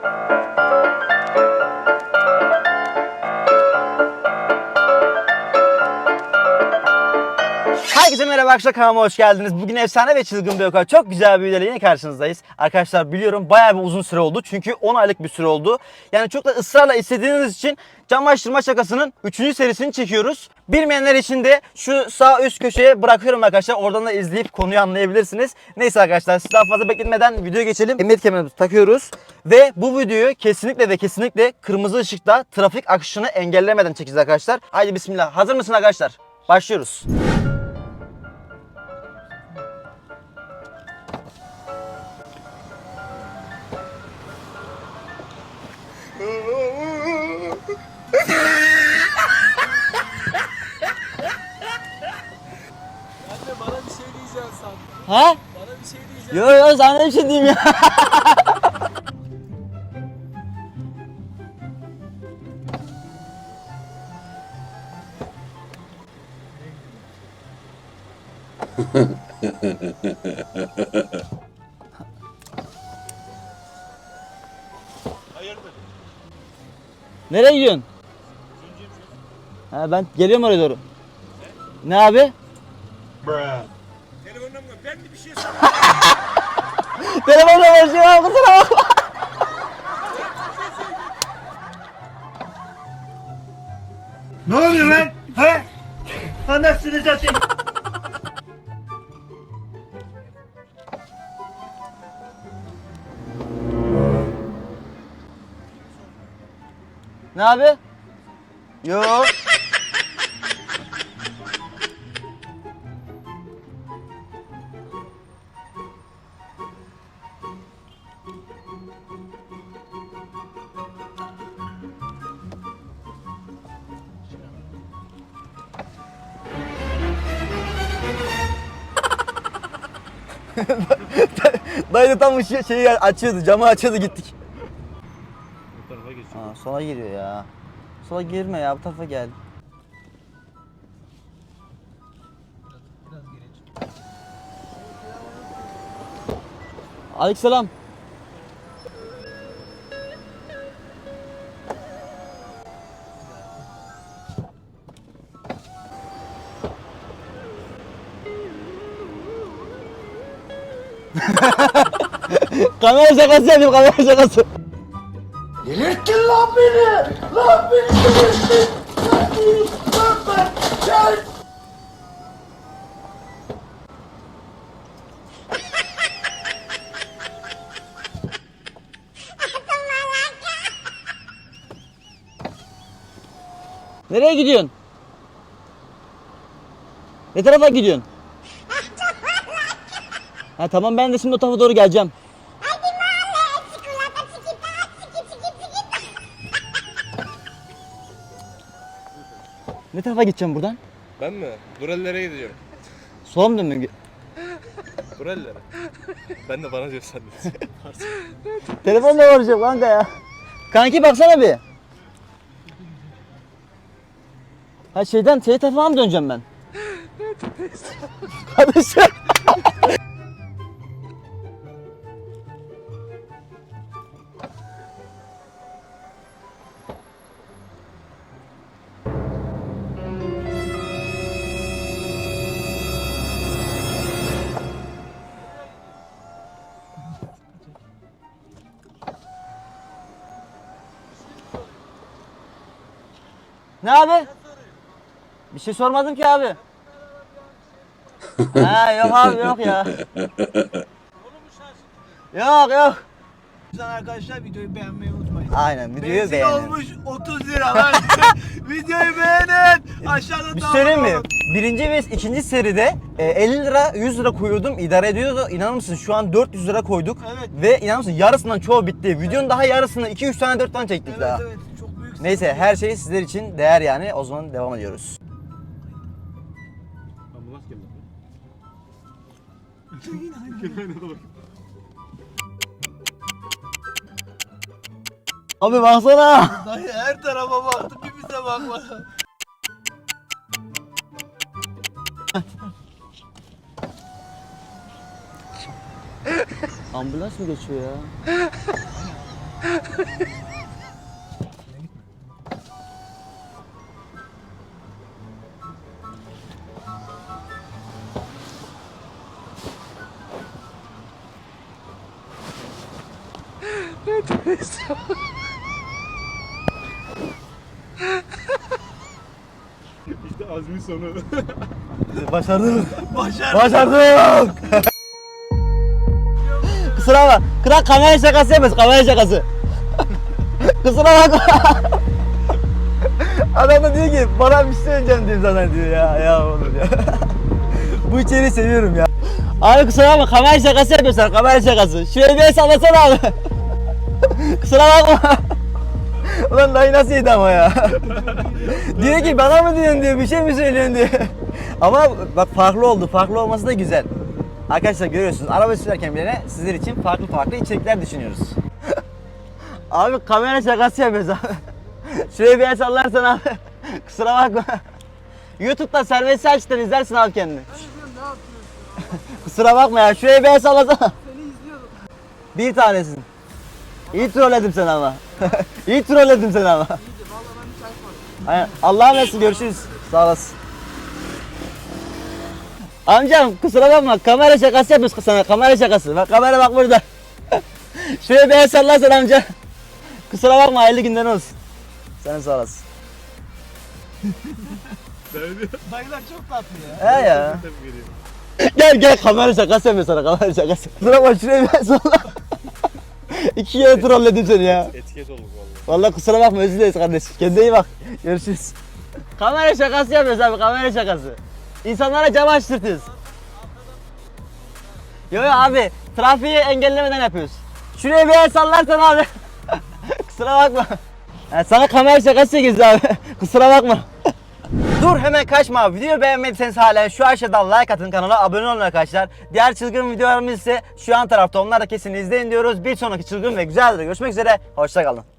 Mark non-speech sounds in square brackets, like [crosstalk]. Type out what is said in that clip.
Thank you. Herkese merhaba arkadaşlar kanalıma hoş geldiniz. Bugün efsane ve çılgın bir okul. Çok güzel bir videoyla yine karşınızdayız. Arkadaşlar biliyorum bayağı bir uzun süre oldu. Çünkü 10 aylık bir süre oldu. Yani çok da ısrarla istediğiniz için camlaştırma şakasının 3. serisini çekiyoruz. Bilmeyenler için de şu sağ üst köşeye bırakıyorum arkadaşlar. Oradan da izleyip konuyu anlayabilirsiniz. Neyse arkadaşlar siz daha fazla bekletmeden videoya geçelim. Emniyet kemerimizi takıyoruz. Ve bu videoyu kesinlikle ve kesinlikle kırmızı ışıkta trafik akışını engellemeden çekeceğiz arkadaşlar. Haydi bismillah. Hazır mısın arkadaşlar? Başlıyoruz. Anne bana bir şey diyeceksin sandım. Ha? Bana bir şey diyeceksin. Yo yo sana bir şey diyeyim ya. [laughs] Nereye gidiyorsun? Ha ben geliyorum oraya doğru. Ne abi? Telefonumla ben de bir şey sorayım. [laughs] Telefonla konuşuyorum kusura bakma. Ne oluyor lan? He? Anasını satayım. Ne abi? Yo. [laughs] Dayı da tam ışığı şeyi açıyordu, camı açıyordu gittik. Tarafa geç. Aa, sola giriyor ya. Sola girme ya bu tarafa gel. Aleykümselam. [laughs] kamera şakası yapayım kamera şakası. Delirttin lan beni. Lan beni delirttin. Lan beni. Lan ben. Gel. Nereye gidiyorsun? Ne tarafa gidiyorsun? ha tamam ben de şimdi o tarafa doğru geleceğim. Ne tarafa gideceğim buradan? Ben mi? Burellere gidiyorum. Sola mı dönmem? Burellere. ben de bana diyorsan. [laughs] Telefonla konuşuyorum kanka ya. Kanki baksana bir. Ha şeyden şey tarafa mı döneceğim ben? [laughs] Kardeşim. Ne abi? Bir şey sormadım ki abi. [laughs] ha yok abi yok ya. Yok yok. Güzel arkadaşlar videoyu beğenmeyi unutmayın. Aynen videoyu Benzin beğenin. olmuş 30 lira lan. [laughs] videoyu beğenin. Aşağıda Bir şey söyleyeyim mi? Birinci ve ikinci seride e, 50 lira 100 lira koyuyordum idare ediyordu. İnanır mısın şu an 400 lira koyduk. Evet. Ve inanır mısın yarısından çoğu bitti. Videonun daha yarısını 2-3 tane 4 tane çektik Evet daha. evet. Neyse her şey sizler için değer yani. O zaman devam ediyoruz. Ambulans geldi. Abi baksana. Dayı her tarafa baktı bir bize bakmadı. Ambulans mı geçiyor ya? [laughs] İşte azmin sonu. Başardık. Başardık. Başardık. Kusura bak. Kral kamera şakası yapıyoruz. Kamera şakası. Kusura bakma. Adam da diyor ki bana bir şey söyleyeceğim diyor zaten diyor ya. Ya oğlum ya. Bu içeriği seviyorum ya. Abi kusura bakma kamera şakası yapıyorsun kamera şakası. Şuraya bir el sallasana abi. Kusura bakma. Ulan dayı nasıl yedi ama ya. diyor ki bana mı diyorsun diyor bir şey mi söylüyorsun diyor. ama bak farklı oldu. Farklı olması da güzel. Arkadaşlar görüyorsunuz araba sürerken bile sizler için farklı farklı içerikler düşünüyoruz. abi kamera şakası yapıyoruz abi. Şuraya bir el sallarsan abi. Kusura bakma. Youtube'da serbest açtın izlersin abi kendini. Kusura bakma ya şuraya bir el sallasana. Bir tanesin. İyi trolledim seni ama. [laughs] İyi trolledim seni ama. Aynen. Allah'a emanet görüşürüz. Sağ olasın. Amcam kusura bakma kamera şakası yapıyoruz sana kamera şakası. Bak kamera bak burada. [laughs] Şuraya bir el sallarsan amca. Kusura bakma hayırlı günler olsun. Sen sağ olasın. [laughs] Dayılar çok tatlı ya. He ya. Gel gel kamera şakası yapıyor sana kamera şakası. Kusura bakma şuraya bir el salla. İki kere trolledim seni ya. Etiket olduk vallahi. Vallahi kusura bakma özür dileriz kardeşim. Kendine iyi bak. Görüşürüz. kamera şakası yapıyoruz abi kamera şakası. İnsanlara cam açtırtıyoruz. Yo yo abi trafiği engellemeden yapıyoruz. Şuraya bir el sallarsan abi. [laughs] kusura bakma. Yani sana kamera şakası çekiyoruz abi. [laughs] kusura bakma. Dur hemen kaçma. Videoyu beğenmediyseniz hala şu aşağıdan like atın kanala abone olun arkadaşlar. Diğer çılgın videolarımız ise şu an tarafta. Onlar da kesin izleyin diyoruz. Bir sonraki çılgın ve güzel videoda görüşmek üzere. Hoşçakalın.